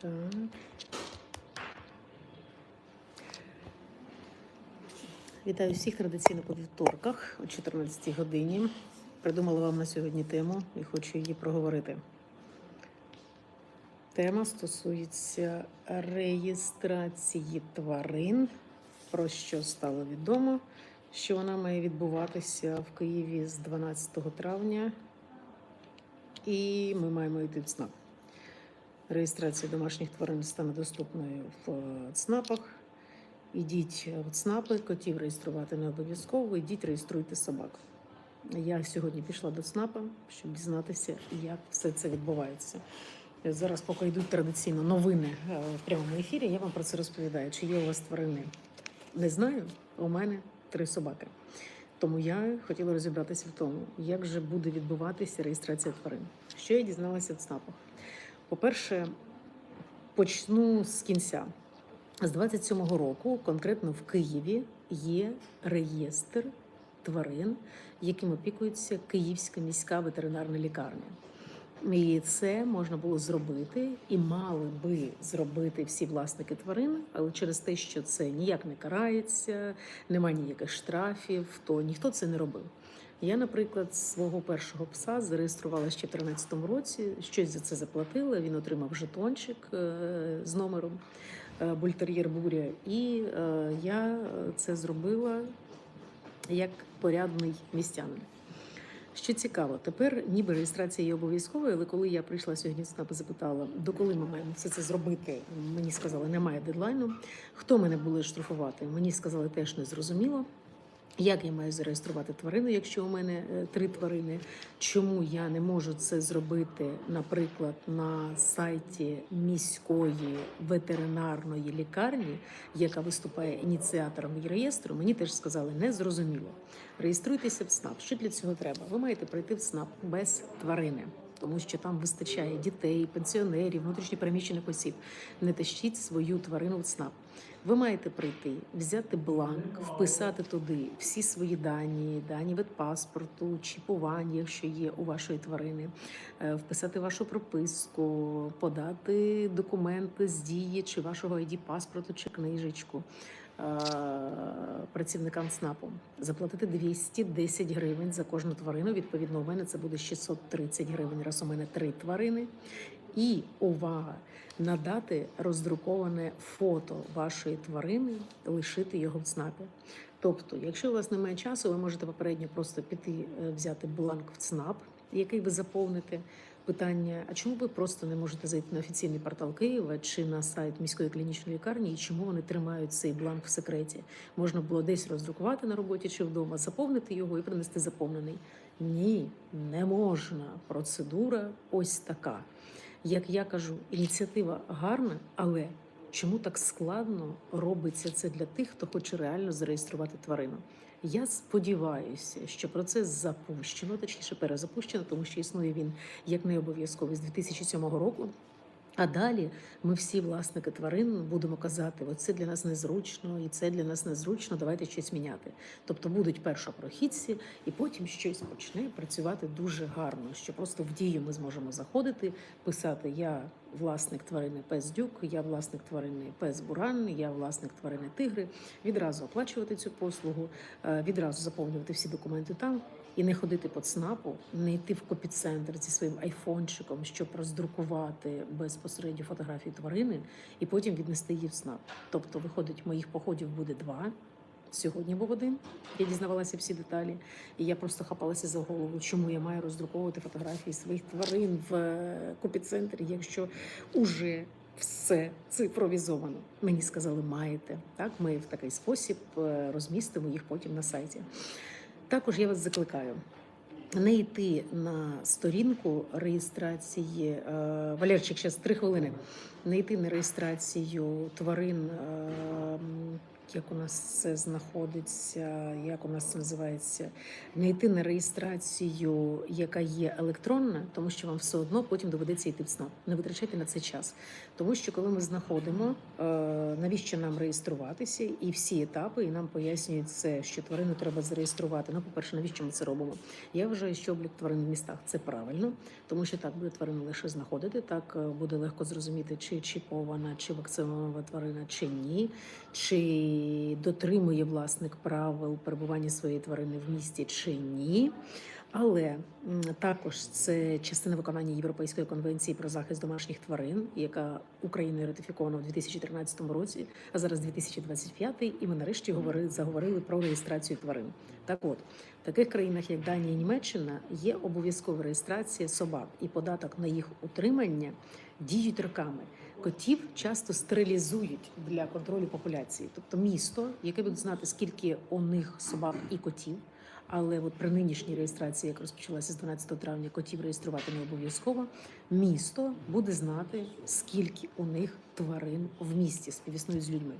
Так. Вітаю всіх традиційно по вівторках о 14 годині. Придумала вам на сьогодні тему і хочу її проговорити. Тема стосується реєстрації тварин, про що стало відомо, що вона має відбуватися в Києві з 12 травня, і ми маємо йти в ЦНАП. Реєстрація домашніх тварин стане доступною в е, ЦНАПах. Ідіть в ЦНАПи, котів реєструвати не обов'язково, ідіть реєструйте собак. Я сьогодні пішла до ЦНАПа, щоб дізнатися, як все це відбувається. Зараз, поки йдуть традиційно новини е, в прямому ефірі, я вам про це розповідаю. Чи є у вас тварини? Не знаю. У мене три собаки. Тому я хотіла розібратися в тому, як же буде відбуватися реєстрація тварин. Що я дізналася в ЦНАПах? По-перше, почну з кінця. З 27-го року, конкретно в Києві, є реєстр тварин, яким опікується Київська міська ветеринарна лікарня. І це можна було зробити, і мали би зробити всі власники тварин, але через те, що це ніяк не карається, немає ніяких штрафів, то ніхто це не робив. Я, наприклад, свого першого пса зареєструвала ще в 2013 році. Щось за це заплатила. Він отримав жетончик е, з номером е, бультер'єр буря, і е, я це зробила як порядний містянин. Що цікаво, тепер ніби реєстрація є обов'язковою, але коли я прийшла сьогодні ЦНАП запитала, до коли ми маємо все це зробити, мені сказали, немає дедлайну. Хто мене буде штрафувати? Мені сказали, теж не зрозуміло. Як я маю зареєструвати тварину, якщо у мене е, три тварини? Чому я не можу це зробити, наприклад, на сайті міської ветеринарної лікарні, яка виступає ініціатором реєстру? Мені теж сказали не зрозуміло. Реєструйтеся в СНАП. Що для цього треба? Ви маєте прийти в СНАП без тварини. Тому що там вистачає дітей, пенсіонерів, внутрішньопереміщених осіб. Не тащіть свою тварину в ЦНАП. Ви маєте прийти, взяти бланк, вписати туди всі свої дані, дані від паспорту, чіпування, якщо є у вашої тварини, е, вписати вашу прописку, подати документи з дії чи вашого id паспорту чи книжечку працівникам ЦНАПу, заплатити 210 гривень за кожну тварину. Відповідно, у мене це буде 630 гривень, раз у мене три тварини. І увага! Надати роздруковане фото вашої тварини, лишити його в ЦНАПі. Тобто, якщо у вас немає часу, ви можете попередньо просто піти е, взяти бланк в ЦНАП, який ви заповните. Питання: а чому ви просто не можете зайти на офіційний портал Києва чи на сайт міської клінічної лікарні, і чому вони тримають цей бланк в секреті? Можна було десь роздрукувати на роботі чи вдома, заповнити його і принести заповнений. Ні, не можна. Процедура ось така. Як я кажу, ініціатива гарна, але чому так складно робиться це для тих, хто хоче реально зареєструвати тварину? Я сподіваюся, що процес запущено, точніше перезапущено, тому що існує він як не обов'язковий з 2007 року. А далі ми всі власники тварин будемо казати: оце для нас незручно, і це для нас незручно. Давайте щось міняти. Тобто будуть першопрохідці, і потім щось почне працювати дуже гарно. Що просто в дію ми зможемо заходити, писати Я власник тварини пес дюк, я власник тварини пес буран, я власник тварини тигри. Відразу оплачувати цю послугу, е, відразу заповнювати всі документи там. І не ходити по ЦНАПу, не йти в копіцентр зі своїм айфончиком, щоб роздрукувати безпосередньо фотографії тварини, і потім віднести її в ЦНАП. Тобто, виходить, моїх походів буде два. Сьогодні був один. Я дізнавалася всі деталі, і я просто хапалася за голову, чому я маю роздруковувати фотографії своїх тварин в е, копіцентрі, якщо уже все цифровізовано. Мені сказали, маєте так. Ми в такий спосіб е, розмістимо їх потім на сайті. Також я вас закликаю не йти на сторінку реєстрації. е, Валерчик, зараз три хвилини. Не йти на реєстрацію тварин е, як у нас це знаходиться, як у нас це називається, не йти на реєстрацію, яка є електронна, тому що вам все одно потім доведеться йти в СНАП. Не витрачайте на це час. Тому що коли ми знаходимо, е, навіщо нам реєструватися, і всі етапи, і нам пояснюють це, що тварину треба зареєструвати. Ну, по-перше, навіщо ми це робимо? Я вважаю, що облік тварин в містах це правильно, тому що так буде тварину лише знаходити. Так е, буде легко зрозуміти, чи чіпована, чи вакцинована тварина, чи ні, чи дотримує власник правил перебування своєї тварини в місті, чи ні. Але також це частина виконання Європейської конвенції про захист домашніх тварин, яка Україною ратифікована у 2013 році, а зараз 2025, і ми нарешті говорили, заговорили про реєстрацію тварин. Так от, в таких країнах, як Данія і Німеччина, є обов'язкова реєстрація собак і податок на їх утримання діють роками. Котів часто стерилізують для контролю популяції, тобто місто, яке буде знати, скільки у них собак і котів. Але от при нинішній реєстрації, як розпочалася з 12 травня, котів реєструвати не обов'язково. Місто буде знати, скільки у них тварин в місті співіснують з людьми.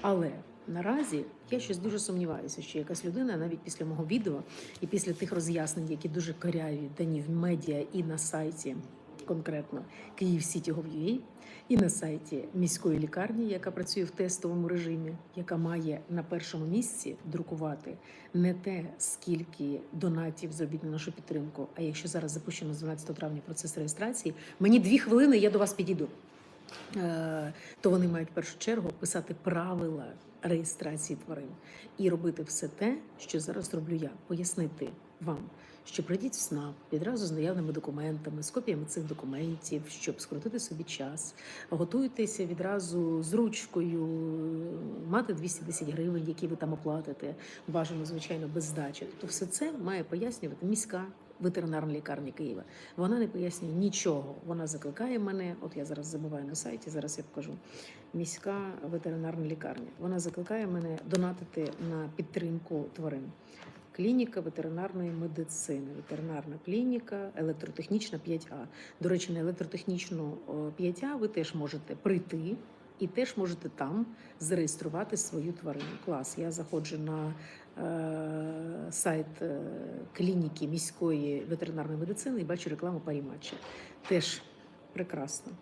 Але наразі я щось дуже сумніваюся, що якась людина навіть після мого відео і після тих роз'яснень, які дуже коряві дані в медіа і на сайті, конкретно Київ і на сайті міської лікарні, яка працює в тестовому режимі, яка має на першому місці друкувати не те, скільки донатів зробіть на нашу підтримку. А якщо зараз запущено з 12 травня процес реєстрації, мені дві хвилини, я до вас підійду. Е, То вони мають в першу чергу писати правила реєстрації тварин і робити все те, що зараз роблю я, пояснити вам, що прийдіть в СНАП відразу з наявними документами, з копіями цих документів, щоб скоротити собі час. Готуйтеся відразу з ручкою, мати 210 гривень, які ви там оплатите. Бажано, звичайно, без здачі. Тобто все це має пояснювати міська. Ветеринарна лікарня Києва. Вона не пояснює нічого. Вона закликає мене. От я зараз забуваю на сайті. Зараз я покажу. Міська ветеринарна лікарня. Вона закликає мене донатити на підтримку тварин. Клініка ветеринарної медицини, ветеринарна клініка, електротехнічна 5А. До речі, на електротехнічну о, 5А ви теж можете прийти і теж можете там зареєструвати свою тварину. Клас. Я заходжу на е, сайт е, клініки міської ветеринарної медицини і бачу рекламу паріматча. Теж прекрасно.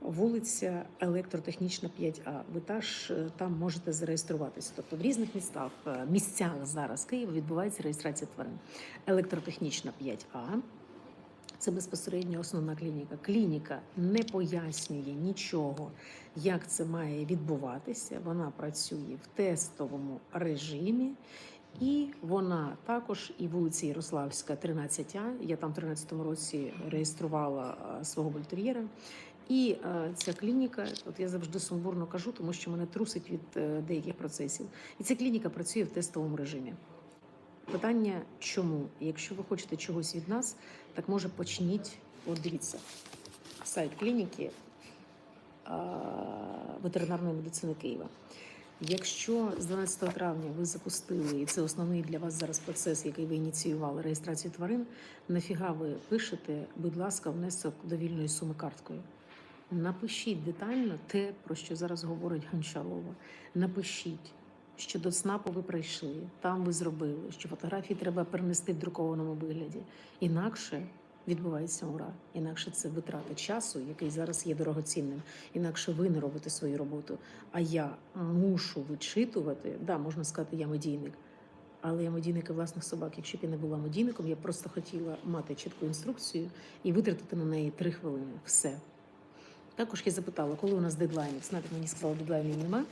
Вулиця Електротехнічна 5А. Ви теж е, там можете зареєструватися. Тобто в різних містах, е, місцях зараз Києва відбувається реєстрація тварин. Електротехнічна 5А. Це безпосередньо основна клініка. Клініка не пояснює нічого, як це має відбуватися. Вона працює в тестовому режимі. І вона також і вулиця Ярославська, 13А. Я там в 13-му році реєструвала е, свого бультер'єра. І е, ця клініка, от я завжди сумбурно кажу, тому що мене трусить від е, деяких процесів. І ця клініка працює в тестовому режимі. Питання чому? Якщо ви хочете чогось від нас, так може почніть. От дивіться, сайт клініки а, ветеринарної медицини Києва. Якщо з 12 травня ви запустили, і це основний для вас зараз процес, який ви ініціювали, реєстрацію тварин, нафіга ви пишете, будь ласка, внесок довільної суми карткою. Напишіть детально те, про що зараз говорить Гончарова. Напишіть, що до СНАПу ви прийшли, там ви зробили, що фотографії треба перенести в друкованому вигляді. Інакше відбувається ура. Інакше це витрата часу, який зараз є дорогоцінним. Інакше ви не робите свою роботу. А я мушу вичитувати. Да, можна сказати, я медійник. Але я медійник і власних собак. Якщо б я не була медійником, я просто хотіла мати чітку інструкцію і витратити на неї три хвилини. Все. Також я запитала, коли у нас дедлайни. Знаєте, мені сказали, дедлайнів нема.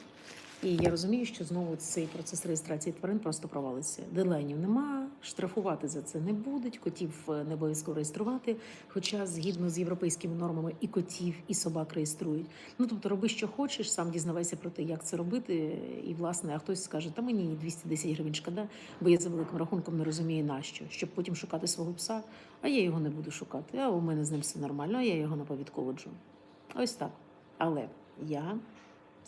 І я розумію, що знову цей процес реєстрації тварин просто провалиться. Дедлайнів нема, штрафувати за це не будуть, котів е, не обов'язково реєструвати. Хоча згідно з європейськими нормами і котів, і собак реєструють. Ну тобто роби, що хочеш, сам дізнавайся про те, як це робити. І власне, а хтось скаже, та мені 210 гривень шкода, бо я за великим рахунком не розумію нащо, щоб потім шукати свого пса. А я його не буду шукати. А у мене з ним все нормально, а я його на повідку воджу. Ось так. Але я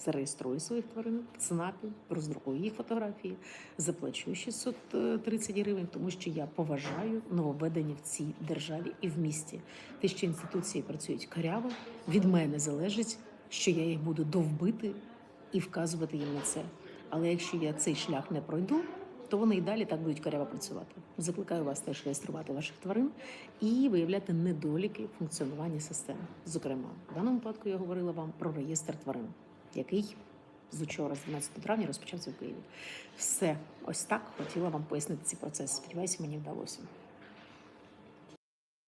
зареєструю своїх тварин в ЦНАПі, роздрукую їх фотографії, заплачу 630 гривень, тому що я поважаю нововведення в цій державі і в місті. Те, що інституції працюють каряво, від мене залежить, що я їх буду довбити і вказувати їм на це. Але якщо я цей шлях не пройду, то вони і далі так будуть коряво працювати. Закликаю вас теж реєструвати ваших тварин і виявляти недоліки функціонування системи. Зокрема, в даному випадку я говорила вам про реєстр тварин, який з учора, з 12 травня, розпочався в Києві. Все ось так хотіла вам пояснити цей процес. Сподіваюся, мені вдалося.